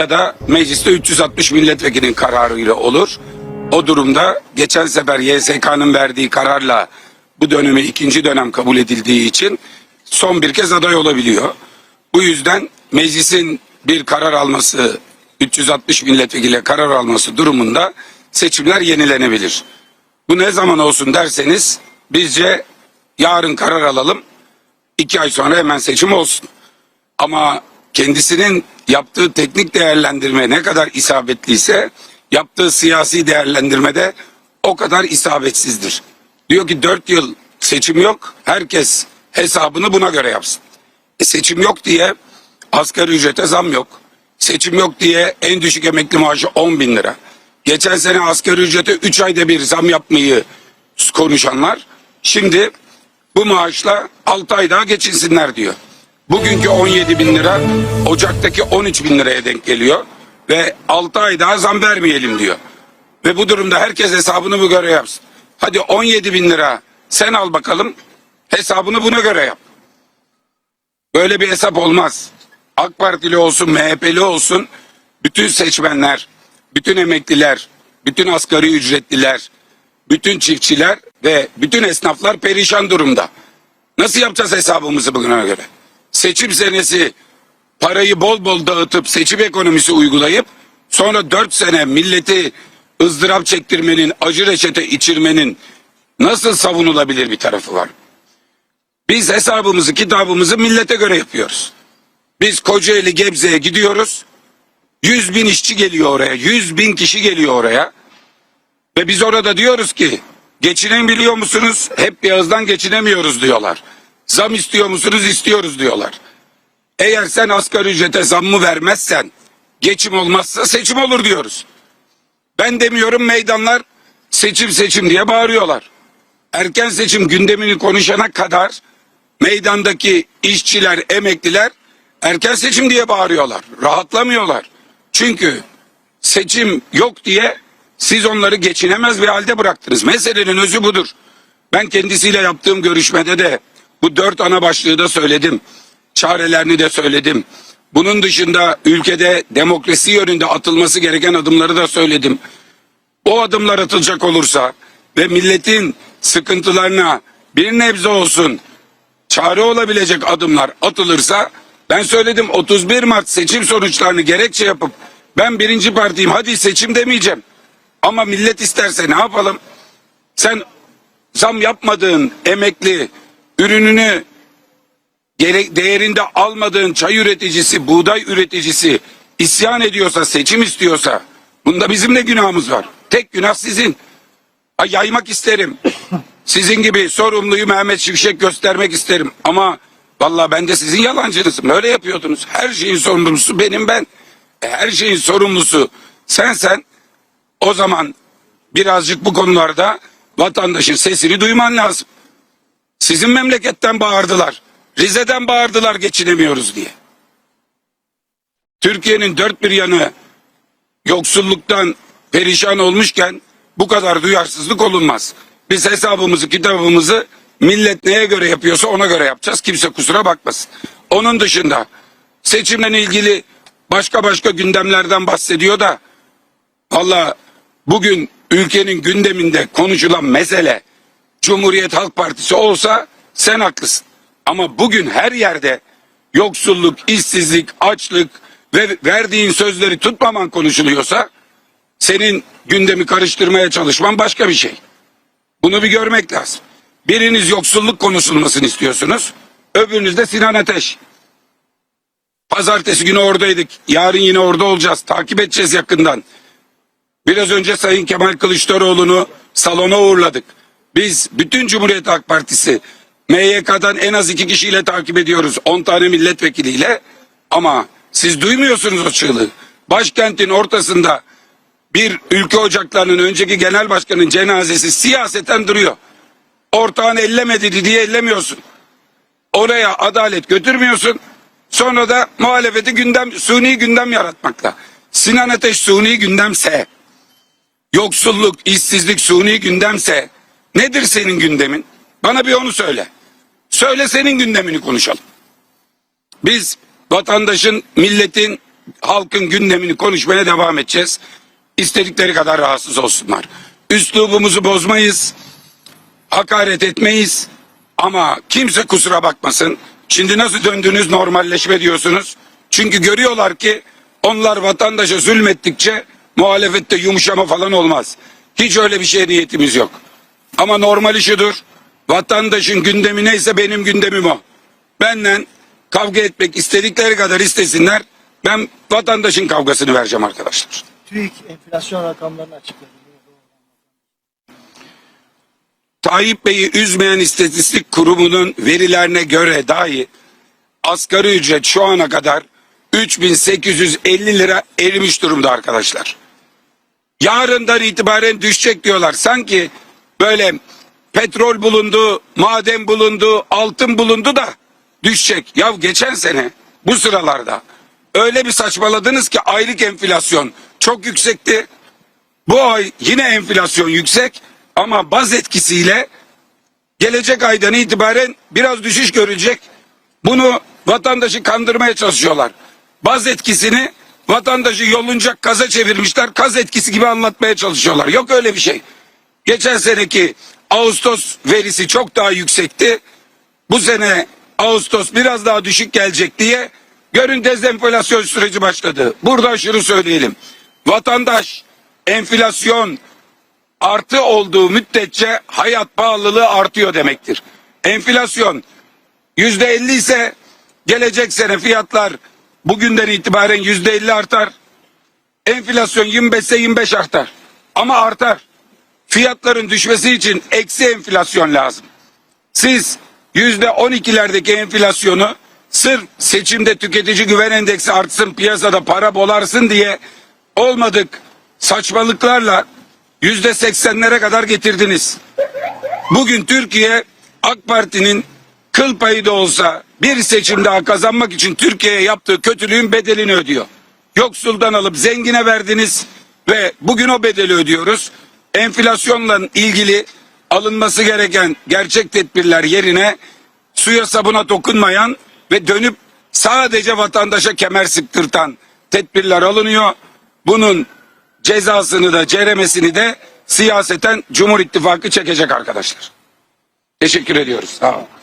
ya da mecliste 360 milletvekilinin kararıyla olur. O durumda geçen sefer YSK'nın verdiği kararla bu dönemi ikinci dönem kabul edildiği için son bir kez aday olabiliyor. Bu yüzden meclisin bir karar alması 360 milletvekiliyle karar alması durumunda seçimler yenilenebilir. Bu ne zaman olsun derseniz bizce yarın karar alalım. iki ay sonra hemen seçim olsun. Ama kendisinin yaptığı teknik değerlendirme ne kadar isabetliyse yaptığı siyasi değerlendirmede o kadar isabetsizdir. Diyor ki dört yıl seçim yok. Herkes hesabını buna göre yapsın. E seçim yok diye asgari ücrete zam yok. Seçim yok diye en düşük emekli maaşı 10 bin lira. Geçen sene asgari ücrete 3 ayda bir zam yapmayı konuşanlar şimdi bu maaşla 6 ay daha geçinsinler diyor. Bugünkü 17 bin lira Ocak'taki 13 bin liraya denk geliyor ve 6 ay daha zam vermeyelim diyor. Ve bu durumda herkes hesabını bu göre yapsın. Hadi 17 bin lira sen al bakalım hesabını buna göre yap. Böyle bir hesap olmaz. AK Partili olsun, MHP'li olsun, bütün seçmenler, bütün emekliler, bütün asgari ücretliler, bütün çiftçiler ve bütün esnaflar perişan durumda. Nasıl yapacağız hesabımızı bugüne göre? Seçim senesi parayı bol bol dağıtıp seçim ekonomisi uygulayıp sonra dört sene milleti ızdırap çektirmenin, acı reçete içirmenin nasıl savunulabilir bir tarafı var? Biz hesabımızı, kitabımızı millete göre yapıyoruz. Biz Kocaeli Gebze'ye gidiyoruz. Yüz bin işçi geliyor oraya. Yüz bin kişi geliyor oraya. Ve biz orada diyoruz ki geçinebiliyor musunuz? Hep bir ağızdan geçinemiyoruz diyorlar. Zam istiyor musunuz? İstiyoruz diyorlar. Eğer sen asgari ücrete zammı vermezsen geçim olmazsa seçim olur diyoruz. Ben demiyorum meydanlar seçim seçim diye bağırıyorlar. Erken seçim gündemini konuşana kadar meydandaki işçiler, emekliler erken seçim diye bağırıyorlar. Rahatlamıyorlar. Çünkü seçim yok diye siz onları geçinemez bir halde bıraktınız. Meselenin özü budur. Ben kendisiyle yaptığım görüşmede de bu dört ana başlığı da söyledim. Çarelerini de söyledim. Bunun dışında ülkede demokrasi yönünde atılması gereken adımları da söyledim. O adımlar atılacak olursa ve milletin sıkıntılarına bir nebze olsun çare olabilecek adımlar atılırsa ben söyledim 31 Mart seçim sonuçlarını gerekçe yapıp ben birinci partiyim hadi seçim demeyeceğim. Ama millet isterse ne yapalım? Sen zam yapmadığın emekli ürününü değerinde almadığın çay üreticisi, buğday üreticisi isyan ediyorsa, seçim istiyorsa bunda bizim de günahımız var. Tek günah sizin. Ha, yaymak isterim. Sizin gibi sorumluyu Mehmet Şimşek göstermek isterim. Ama vallahi ben de sizin yalancınızım. Öyle yapıyordunuz. Her şeyin sorumlusu benim ben. E, her şeyin sorumlusu sen sen. O zaman birazcık bu konularda vatandaşın sesini duyman lazım. Sizin memleketten bağırdılar. Rize'den bağırdılar geçinemiyoruz diye. Türkiye'nin dört bir yanı yoksulluktan perişan olmuşken bu kadar duyarsızlık olunmaz. Biz hesabımızı kitabımızı millet neye göre yapıyorsa ona göre yapacağız. Kimse kusura bakmasın. Onun dışında seçimle ilgili başka başka gündemlerden bahsediyor da valla bugün ülkenin gündeminde konuşulan mesele Cumhuriyet Halk Partisi olsa sen haklısın. Ama bugün her yerde yoksulluk, işsizlik, açlık ve verdiğin sözleri tutmaman konuşuluyorsa senin gündemi karıştırmaya çalışman başka bir şey. Bunu bir görmek lazım. Biriniz yoksulluk konuşulmasını istiyorsunuz. Öbürünüz de Sinan Ateş. Pazartesi günü oradaydık. Yarın yine orada olacağız. Takip edeceğiz yakından. Biraz önce Sayın Kemal Kılıçdaroğlu'nu salona uğurladık. Biz bütün Cumhuriyet Halk Partisi MYK'dan en az iki kişiyle takip ediyoruz. 10 tane milletvekiliyle. Ama siz duymuyorsunuz o çığlığı. Başkentin ortasında bir ülke ocaklarının önceki genel başkanın cenazesi siyaseten duruyor. Ortağın ellemedi diye ellemiyorsun. Oraya adalet götürmüyorsun. Sonra da muhalefeti gündem, suni gündem yaratmakla. Sinan Ateş suni gündemse, yoksulluk, işsizlik suni gündemse nedir senin gündemin? Bana bir onu söyle. Söyle senin gündemini konuşalım. Biz vatandaşın, milletin halkın gündemini konuşmaya devam edeceğiz. İstedikleri kadar rahatsız olsunlar. Üslubumuzu bozmayız. Hakaret etmeyiz. Ama kimse kusura bakmasın. Şimdi nasıl döndünüz normalleşme diyorsunuz. Çünkü görüyorlar ki onlar vatandaşa zulmettikçe muhalefette yumuşama falan olmaz. Hiç öyle bir şeye niyetimiz yok. Ama normali şudur. Vatandaşın gündemi neyse benim gündemim o. Benden kavga etmek istedikleri kadar istesinler. Ben vatandaşın kavgasını vereceğim arkadaşlar. TÜİK enflasyon rakamlarını açıkladı. Tayyip Bey'i üzmeyen istatistik kurumunun verilerine göre dahi asgari ücret şu ana kadar 3850 lira erimiş durumda arkadaşlar. Yarından itibaren düşecek diyorlar. Sanki böyle petrol bulundu, maden bulundu, altın bulundu da düşecek. Ya geçen sene bu sıralarda öyle bir saçmaladınız ki aylık enflasyon çok yüksekti. Bu ay yine enflasyon yüksek ama baz etkisiyle gelecek aydan itibaren biraz düşüş görülecek. Bunu vatandaşı kandırmaya çalışıyorlar. Baz etkisini vatandaşı yolunca kaza çevirmişler. Kaz etkisi gibi anlatmaya çalışıyorlar. Yok öyle bir şey. Geçen seneki Ağustos verisi çok daha yüksekti. Bu sene Ağustos biraz daha düşük gelecek diye görün dezenflasyon süreci başladı. Burada şunu söyleyelim. Vatandaş enflasyon artı olduğu müddetçe hayat pahalılığı artıyor demektir. Enflasyon yüzde elli ise gelecek sene fiyatlar bugünden itibaren yüzde elli artar. Enflasyon 25 ise 25 artar. Ama artar. Fiyatların düşmesi için eksi enflasyon lazım. Siz yüzde on ikilerdeki enflasyonu sırf seçimde tüketici güven endeksi artsın piyasada para bolarsın diye olmadık saçmalıklarla yüzde seksenlere kadar getirdiniz. Bugün Türkiye AK Parti'nin kıl payı da olsa bir seçim daha kazanmak için Türkiye'ye yaptığı kötülüğün bedelini ödüyor. Yoksuldan alıp zengine verdiniz ve bugün o bedeli ödüyoruz. Enflasyonla ilgili alınması gereken gerçek tedbirler yerine suya sabuna dokunmayan ve dönüp sadece vatandaşa kemer sıktırtan tedbirler alınıyor. Bunun cezasını da ceremesini de siyaseten Cumhur İttifakı çekecek arkadaşlar. Teşekkür ediyoruz. Sağ olun.